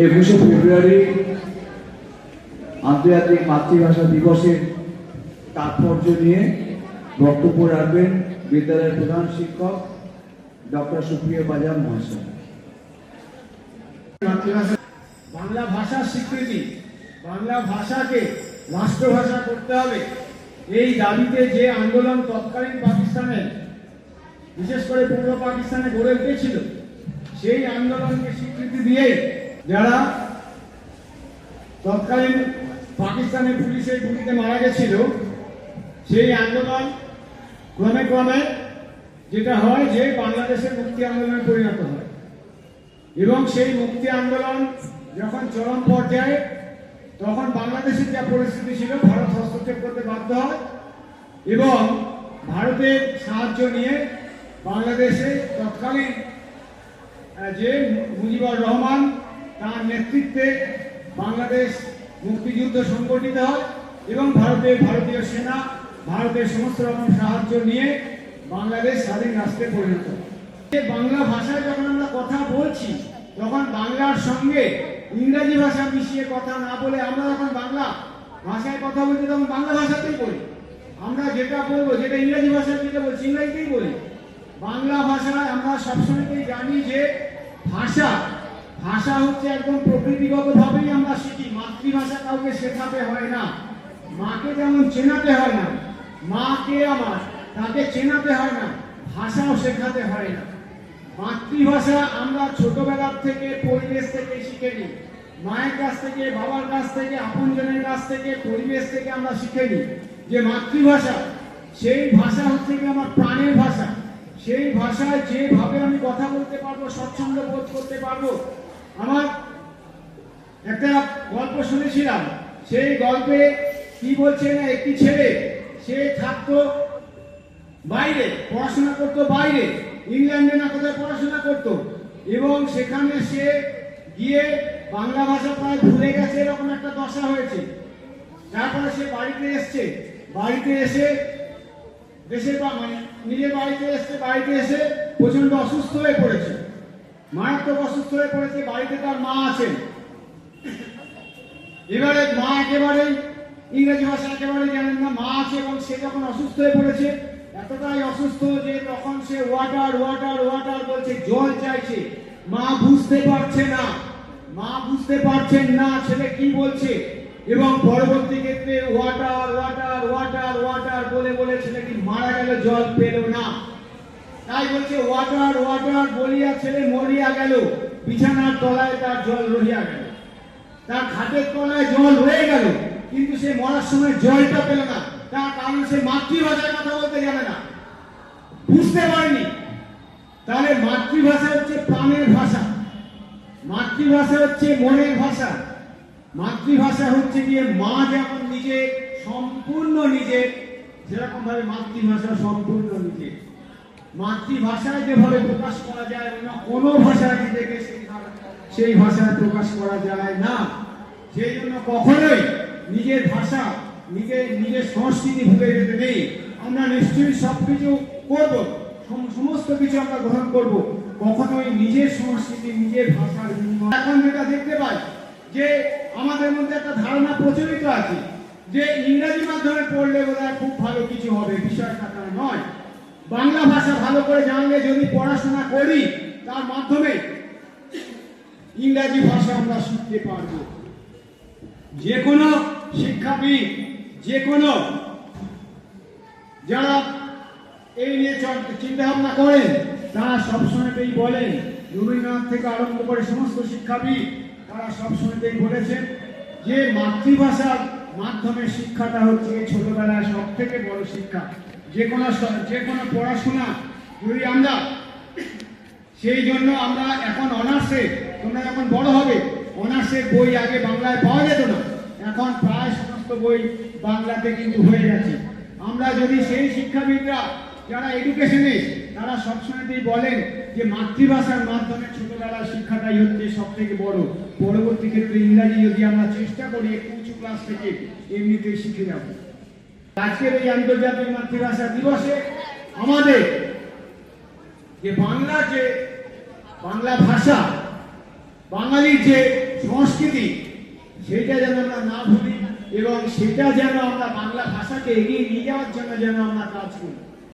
একুশে ফেব্রুয়ারি আন্তর্জাতিক মাতৃভাষা দিবসের তাৎপর্য নিয়ে বক্তব্য রাখবেন বিদ্যালয়ের প্রধান শিক্ষক ডক্টর সুপ্রিয় বাজার মহাশয়। বাংলা ভাষার স্বীকৃতি। বাংলা ভাষাকে রাষ্ট্রভাষা করতে হবে। এই দাবিতে যে আন্দোলন তৎকালীন পাকিস্তানে, বিশেষ করে পূর্ব পাকিস্তানে গড়ে উঠেছিল, সেই আন্দোলনকে স্বীকৃতি দিয়ে যারা তৎকালীন পাকিস্তানের পুলিশের গুলিতে মারা গেছিল, সেই আন্দোলন ক্রমে ক্রমে যেটা হয় যে বাংলাদেশের মুক্তি আন্দোলনে পরিণত হয়। এবং সেই মুক্তি আন্দোলন যখন চরম পর্যায়ে, তখন বাংলাদেশের যা পরিস্থিতি ছিল, ভারত হস্তক্ষেপ করতে বাধ্য হয় এবং ভারতের সাহায্য নিয়ে বাংলাদেশে তৎকালীন যে মুজিবুর রহমান তার নেতৃত্বে বাংলাদেশ মুক্তিযুদ্ধ সংগঠিত হয় এবং ভারতের ভারতীয় সেনা ভারতের সমস্ত রকম সাহায্য নিয়ে বাংলাদেশ স্বাধীন রাষ্ট্রে পরিণত বাংলা ভাষায় যখন আমরা কথা বলছি, তখন বাংলার সঙ্গে ইংরাজি ভাষা মিশিয়ে কথা না বলে আমরা যখন বাংলা ভাষায় কথা বলছি, তখন বাংলা ভাষাতেই বলি। আমরা যেটা বলব, যেটা ইংরাজি ভাষায় যেটা বলছি, ইংরেজিতেই বলি। বাংলা ভাষায় আমরা সবসময়তেই জানি যে ভাষা ভাষা হচ্ছে একদম প্রকৃতিগতভাবেই আমরা শিখি। মাতৃভাষা কাউকে শেখাতে হয় না। মাকে যেমন চেনাতে হয় না মা কে আমার, তাকে চেনাতে হয় না, ভাষাও শেখাতে হয় না। মাতৃভাষা আমরা ছোটবেলার থেকে, পরিবেশ থেকে শিখে নিই মায়ের কাছ থেকে, বাবার কাছ থেকে, আপনজনের কাছ থেকে, পরিবেশ থেকে আমরা শিখে নিই যে মাতৃভাষা, সেই ভাষা হচ্ছে কি আমার প্রাণের ভাষা। সেই ভাষায় যেভাবে আমি কথা বলতে পারব, স্বচ্ছন্দ বোধ করতে পারব আমার একটা গল্প শুনেছিলাম। সেই গল্পে কি বলছে না, একটি ছেলে, সে থাকতো বাইরে, পড়াশোনা করতো বাইরে, ইংল্যান্ডে না কোথায় পড়াশোনা করতো। এবং সেখানে সে গিয়ে বাংলা ভাষা প্রায় ভুলে গেছে, এরকম একটা দশা হয়েছে। তারপরে সে বাড়িতে এসছে। বাড়িতে এসে দেশের বা মানে নিজের বাড়িতে এসছে বাড়িতে এসে প্রচণ্ড অসুস্থ হয়ে পড়েছে। মারাত্মক অসুস্থ হয়ে পড়েছে, বাড়িতে তার মা আছেন। এবারে মা একেবারেই ইংরেজি ভাষা একেবারে জানেন না, মা আছে এবং সে যখন অসুস্থ হয়ে পড়েছে, এতটাই অসুস্থ যে তখন সে ওয়াটার ওয়াটার ওয়াটার বলছে, জল চাইছে। মা বুঝতে পারছে না, মা বুঝতে পারছেন না ছেলে কি বলছে। এবং পরবর্তী ক্ষেত্রে ওয়াটার ওয়াটার ওয়াটার ওয়াটার বলে বলে ছেলেটি মারা গেল, জল পেল না। তাই বলছে, ওয়াটার ওয়াটার, বলিয়া ছেলে মরিয়া গেল। বিছানার তলায় তার জল রহিয়া গেল। তার খাটের তলায় জল রয়ে গেল। কিন্তু সে মরার সময় জলটা পেল না। তার কারণ সে মাতৃভাষায় কথা বলতে জানে না। বুঝতে পারেনি। তাহলে মাতৃভাষা হচ্ছে প্রাণের ভাষা। মাতৃভাষা হচ্ছে মনের ভাষা। মাতৃভাষা হচ্ছে গিয়ে মা যেমন নিজে, সম্পূর্ণ নিজে সেরকম ভাবে মাতৃভাষা সম্পূর্ণ নিজে। মাতৃভাষায় যেভাবে প্রকাশ করা যায় অন্য কোনো ভাষায় নিজেকে সেই ভাষায় প্রকাশ করা যায় না। সেই জন্য কখনোই নিজের ভাষা নিজের নিজের সংস্কৃতি ভুলে যেতে নেই। আমরা নিশ্চয়ই সব কিছু করব সমস্ত কিছু আমরা গ্রহণ করব। কখনোই নিজের সংস্কৃতি, নিজের ভাষার বিনিময়। এখন যেটা দেখতে পাই, যে আমাদের মধ্যে একটা ধারণা প্রচলিত আছে, যে ইংরেজি মাধ্যমে পড়লে বোধহয় খুব ভালো কিছু হবে। বিষয়টা তা নয়। বাংলা ভাষা ভালো করে জানলে যদি পড়াশোনা করি, তার মাধ্যমে ইংরাজি ভাষা আমরা শিখতে পারব। যে কোনো শিক্ষাবিদ যে কোনো যারা এই নিয়ে চিন্তা ভাবনা করেন, তারা সবসময়তেই বলেন, রবীন্দ্রনাথ থেকে আরম্ভ করে সমস্ত শিক্ষাবিদ, তারা সবসময়তেই বলেছেন যে মাতৃভাষার মাধ্যমে শিক্ষাটা হচ্ছে ছোটবেলায় সব থেকে বড় শিক্ষা। যে কোনো যে কোনো পড়াশোনা যদি আমরা, সেই জন্য আমরা এখন অনার্সে, তোমরা যখন বড় হবে অনার্সের বই আগে বাংলায় পাওয়া যেত না। এখন প্রায় সমস্ত বই বাংলাতে কিন্তু হয়ে গেছে। আমরা যদি সেই শিক্ষাবিদরা যারা এডুকেশনে তারা সবসময়তেই বলেন যে মাতৃভাষার মাধ্যমে ছোটবেলার শিক্ষাটাই হচ্ছে সব থেকে বড়। পরবর্তী ক্ষেত্রে ইংরাজি যদি আমরা চেষ্টা করি, একটু উঁচু ক্লাস থেকে, এমনিতেই শিখে যাব। আজকের এই আন্তর্জাতিক মাতৃভাষা দিবসে আমাদের যে বাংলা যে বাংলা ভাষা, বাঙালির যে সংস্কৃতি, সেটা যেন আমরা না ভুলি এবং সেটা যেন আমরা বাংলা ভাষাকে এগিয়ে নিয়ে যাওয়ার জন্য যেন আমরা কাজ করি।